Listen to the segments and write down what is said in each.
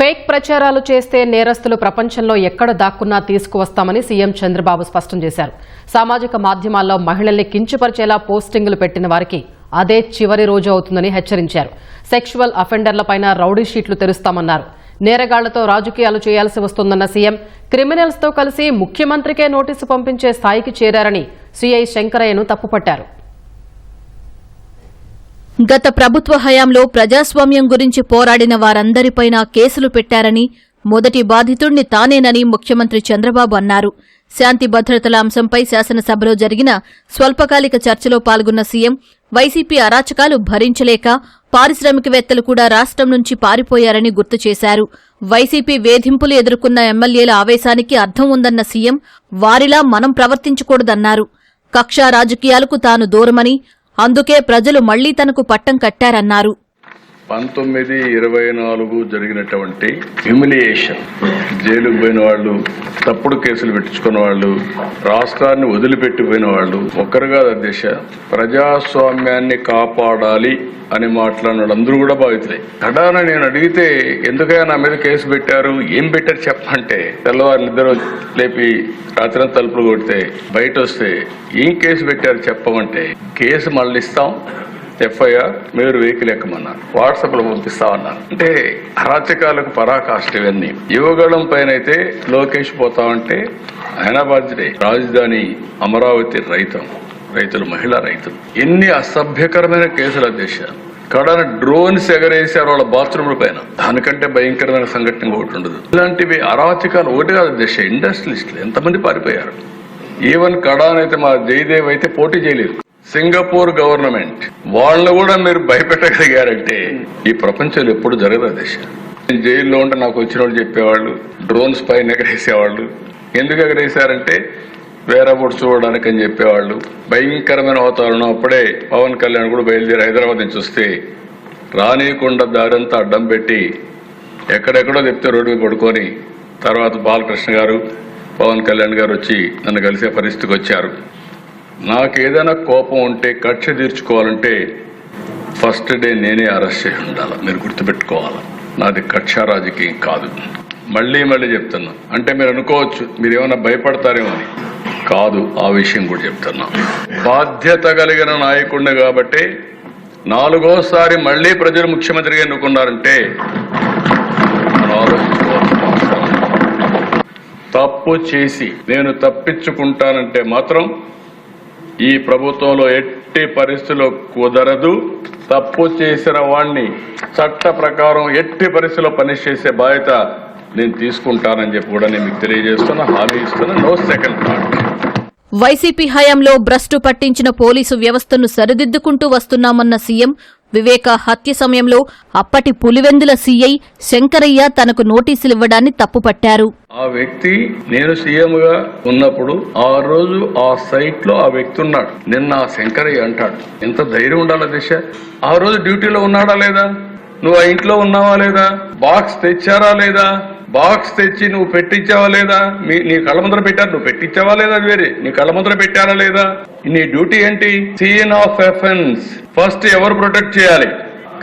Fake ప్రచారాలు చేస్తే నేరస్తులు ప్రపంచంలో ఎక్కడ దాక్కున్నా తీసుకువస్తామని సీఎం చంద్రబాబు స్పష్టం చేశారు. సామాజిక మాధ్యమాల్లో మహిళల్ని కించపరిచేలా పోస్టింగులు పెట్టిన వారికి అదే చివరి రోజు అవుతుందని హెచ్చరించారు. సెక్షువల్ అఫెండర్లపైన రౌడీ షీట్లు తెరుస్తామన్నారు. నేరగాళ్ళతో రాజకీయాలు చేయాల్సి వస్తుందన్న సీఎం క్రిమినల్స్తో కలిసి ముఖ్యమంత్రికే నోటీసు పంపించే స్థాయికి చేరారని సీఐ శంకరయ్యను తప్పుపట్టారు. గత ప్రభుత్వ హయాంలో ప్రజాస్వామ్యం గురించి పోరాడిన వారందరిపైన కేసులు పెట్టారని మొదటి బాధితుణ్ణి తానేనని ముఖ్యమంత్రి చంద్రబాబు అన్నారు. శాంతి భద్రతల అంశంపై శాసనసభలో జరిగిన స్వల్పకాలిక చర్చలో పాల్గొన్న సీఎం వైసీపీ అరాచకాలు భరించలేక పారిశ్రామికవేత్తలు కూడా రాష్ట్రం నుంచి పారిపోయారని గుర్తు చేశారు. వైసీపీ వేధింపులు ఎదుర్కొన్న ఎమ్మెల్యేల ఆవేశానికి అర్థం ఉందన్న సీఎం వారిలా మనం ప్రవర్తించకూడదన్నారు. కక్షా రాజకీయాలకు తాను దూరమని అందుకే ప్రజలు మళ్ళీ తనకు పట్టం కట్టారన్నారు. పంతొమ్మిది ఇరవై నాలుగు జరిగినటువంటి హ్యూమిలియేషన్ జైలుకు పోయిన వాళ్ళు తప్పుడు కేసులు పెట్టించుకున్న వాళ్ళు రాష్ట్రాన్ని వదిలిపెట్టిపోయిన వాళ్ళు ఒక్కరు కాదు దిశ ప్రజాస్వామ్యాన్ని కాపాడాలి అని మాట్లాడిన అందరూ కూడా బాధితులే. కడాన నేను అడిగితే ఎందుకైనా నా మీద కేసు పెట్టారు? ఏం పెట్టారు చెప్పంటే తెల్లవారు నిద్ర లేపి రాత్రి తలుపులు కొడితే బయట వస్తే ఏం కేసు పెట్టారు చెప్పమంటే కేసు మళ్ళీ ఇస్తాం ఎఫ్ఐఆర్ మీరు వెహికల్ ఎక్కమన్నారు. వాట్సాప్లో పంపిస్తామన్నారు అంటే అరాచకాలకు పరాకాష్ట ఇవన్నీ. యువగళం పైన అయితే లోకేష్ పోతామంటే ఆయన బాధ్యతే రాజధాని అమరావతి రైతం రైతులు మహిళా రైతులు. ఎన్ని అసభ్యకరమైన కేసులు దేశాలు. కడన డ్రోన్స్ ఎగరేసారు వాళ్ళ బాత్రూమ్ల పైన. దానికంటే భయంకరమైన సంఘటన ఒకటి ఉండదు. ఇలాంటివి అరాచకాలు ఒకటి కాదు దేశ ఇండస్ట్రియలిస్టులు ఎంతమంది పారిపోయారు? ఈవెన్ కడాన్ అయితే మా జయదేవ్ అయితే పోటీ చేయలేదు. Singapore government. వాళ్ళని కూడా మీరు భయపెట్టగలిగారంటే ఈ ప్రపంచంలో ఎప్పుడు జరగదు దేశ. జైల్లో ఉంటే నాకు వచ్చిన వాళ్ళు చెప్పేవాళ్ళు డ్రోన్స్ పైన ఎగరేసేవాళ్ళు. ఎందుకు ఎగరేసారంటే వేరాబోట్ చూడడానికి అని చెప్పేవాళ్ళు. భయంకరమైన వాతావరణం అప్పుడే పవన్ కళ్యాణ్ కూడా బయలుదేరి హైదరాబాద్ నుంచి వస్తే రానియకుండా దారంతా అడ్డం పెట్టి ఎక్కడెక్కడో చెప్తే రోడ్డు మీద పడుకొని తర్వాత బాలకృష్ణ గారు పవన్ కళ్యాణ్ గారు వచ్చి నన్ను కలిసే పరిస్థితికి వచ్చారు. నాకు ఏదైనా కోపం ఉంటే కక్ష తీర్చుకోవాలంటే ఫస్ట్ డే నేనే అరెస్ట్ చేసి ఉండాలి. మీరు గుర్తుపెట్టుకోవాలి. నాది కక్ష రాజకీయం కాదు. మళ్ళీ మళ్ళీ చెప్తున్నా. అంటే మీరు అనుకోవచ్చు మీరు ఏమైనా భయపడతారేమో అని. కాదు ఆ విషయం కూడా చెప్తున్నా. బాధ్యత కలిగిన నాయకుడిని కాబట్టి నాలుగోసారి మళ్ళీ ప్రజలు ముఖ్యమంత్రిగా ఎన్నుకున్నారంటే తప్పు చేసి నేను తప్పించుకుంటానంటే మాత్రం ఈ ప్రభుత్వంలో ఎట్టి పరిస్థితుల్లో కుదరదు. తప్పు చేసిన వాణ్ణి చట్ట ప్రకారం ఎట్టి పరిస్థితుల్లో పనిచేసే బాధ్యత నేను తీసుకుంటానని చెప్పి కూడా నేను మీకు తెలియజేస్తున్నా. హామీ ఇస్తున్నా. No second thought. వైసీపీ హయాంలో భ్రష్టు పట్టించిన పోలీసు వ్యవస్థను సరిదిద్దుకుంటూ వస్తున్నామన్న సీఎం వివేక హత్య సమయంలో అప్పటి పులివెందుల సీఐ శంకరయ్య తనకు నోటీసులు ఇవ్వడాన్ని తప్పుపట్టారు. ఆ వ్యక్తి నేను సీఎం గా ఉన్నప్పుడు ఆ రోజు ఆ సైట్లో ఆ వ్యక్తి ఉన్నాడు. నిన్న ఆ శంకరయ్య అంటాడు ఎంత ధైర్యం ఉండాలి దిశ? ఆ రోజు డ్యూటీలో ఉన్నాడా లేదా? నువ్వు ఆ ఇంట్లో ఉన్నావా లేదా? బాక్స్ తెచ్చారా లేదా? బాక్స్ తెచ్చి నువ్వు పెట్టించావా లేదా? మీ నీ కళ్ళ ముందర పెట్టారు నువ్వు పెట్టించావా లేదా అది వేరే? నీ కళ్ళ ముందర పెట్టారా లేదా? నీ డ్యూటీ ఏంటి? Scene of offence. ఫస్ట్ ఎవరు ప్రొటెక్ట్ చేయాలి?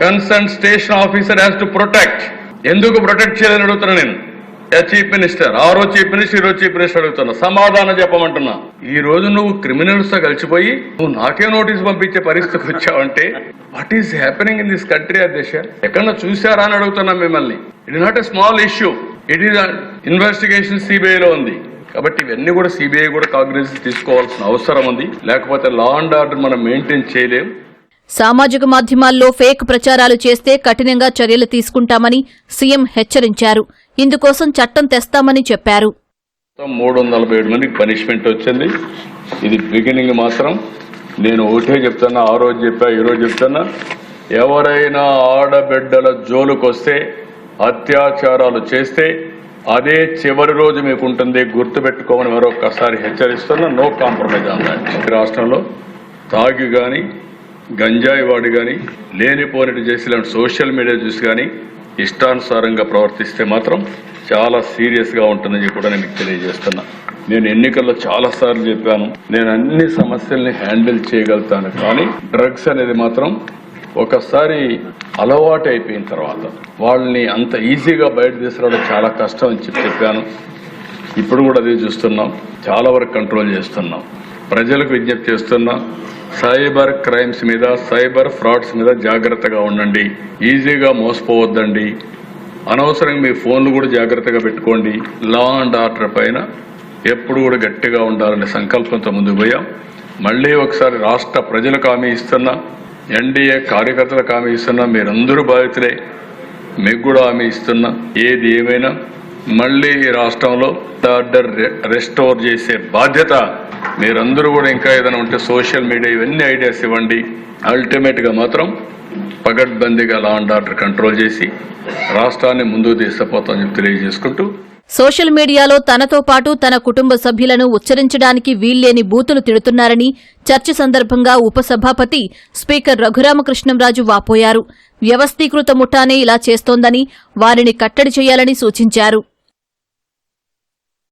Concern station officer has to protect ఎందుకు ప్రొటెక్ట్ చేయాలని అడుగుతున్నా నేను? Chief minister? ఆ రోజు చీఫ్ మినిస్టర్ ఈ రోజు చీఫ్ మినిస్టర్ అడుగుతున్నా. సమాధానం చెప్పమంటున్నా. ఈ రోజు నువ్వు క్రిమినల్స్తో కలిసిపోయి నువ్వు నాకే నోటీస్ పంపించే పరిస్థితికి వచ్చావంటే what is happening in this country అధ్యక్ష? ఎక్కడ చూసారా అని అడుగుతున్నా మిమ్మల్ని. It not a small issue it is investigation సిబిఐలో ఉంది. కాబట్టి ఇవన్నీ కూడా సిబిఐ కూడా కాగ్రెస్ తీసుకోవాల్సిన అవసరం ఉంది. లేకపోతే లా అండ్ ఆర్డర్ మనం మెయింటైన్ చేయలేం. సామాజిక మాధ్యమాల్లో ఫేక్ ప్రచారాలు చేస్తే కఠినంగా చర్యలు తీసుకుంటామని సీఎం హెచ్చరించారు. ఇందుకోసం చట్టం తెస్తామని చెప్పారు. మొత్తం మూడు వందల నలభై ఏడు మందికి పనిష్మెంట్ వచ్చింది. ఇది బిగినింగ్ మాత్రం. నేను ఒకటే చెప్తున్నా ఆ రోజు చెప్పా ఈ రోజు చెప్తున్నా. ఎవరైనా ఆడబిడ్డల జోలుకు వస్తే అత్యాచారాలు చేస్తే అదే చివరి రోజు మీకు ఉంటుంది గుర్తుపెట్టుకోమని మరొకసారి హెచ్చరిస్తున్నా నో కాంప్రమైజ్ ఆన్ రాష్ట్రంలో తాగి కానీ గంజాయి వాడి కానీ లేనిపోనిటి చేసి సోషల్ మీడియా చూసి కానీ ఇష్టానుసారంగా ప్రవర్తిస్తే మాత్రం చాలా సీరియస్గా ఉంటుందని కూడా నేను మీకు తెలియజేస్తున్నా. నేను ఎన్నికల్లో చాలా సార్లు చెప్పాను నేను అన్ని సమస్యల్ని హ్యాండిల్ చేయగలుగుతాను కానీ డ్రగ్స్ అనేది మాత్రం ఒకసారి అలవాటు అయిపోయిన తర్వాత వాళ్ళని అంత ఈజీగా బయట తీసుకురావడం చాలా కష్టం అని చెప్పి చెప్పాను. ఇప్పుడు కూడా అదే చూస్తున్నాం. చాలా వరకు కంట్రోల్ చేస్తున్నాం. ప్రజలకు విజ్ఞప్తి చేస్తున్నాం సైబర్ క్రైమ్స్ మీద సైబర్ ఫ్రాడ్స్ మీద జాగ్రత్తగా ఉండండి. ఈజీగా మోసపోవద్దండి. అనవసరంగా మీ ఫోన్లు కూడా జాగ్రత్తగా పెట్టుకోండి. లా అండ్ ఆర్డర్ పైన ఎప్పుడు కూడా గట్టిగా ఉండాలనే సంకల్పంతో ముందుకు పోయాం. మళ్ళీ ఒకసారి రాష్ట్ర ప్రజలకు హామీ ఇస్తున్నా ఎన్డీఏ కార్యకర్తలకు హామీ ఇస్తున్నా మీరందరూ బాధితులే. మీకు కూడా హామీ ఇస్తున్నా. ఏది ఏమైనా మళ్ళీ ఈ రాష్ట్రంలో ఆర్డర్ రెస్టోర్ చేసే బాధ్యత మీరందరూ కూడా ఇంకా ఏదైనా ఉంటే సోషల్ మీడియా ఇవన్నీ ఐడియాస్ ఇవ్వండి. అల్టిమేట్గా మాత్రం పగడ్బందీగా లా అండ్ ఆర్డర్ కంట్రోల్ చేసి రాష్ట్రాన్ని ముందుకు తీసుకుపోతామని తెలియజేసుకుంటూ సోషల్ మీడియాలో తనతో పాటు తన కుటుంబ సభ్యులను ఉచ్చరించడానికి వీల్లేని బూతులు తిడుతున్నారని చర్చ సందర్భంగా ఉపసభాపతి స్పీకర్ రఘురామకృష్ణంరాజు వాపోయారు. వ్యవస్థీకృత ముఠానే ఇలా చేస్తోందని వారిని కట్టడి చేయాలని సూచించారు.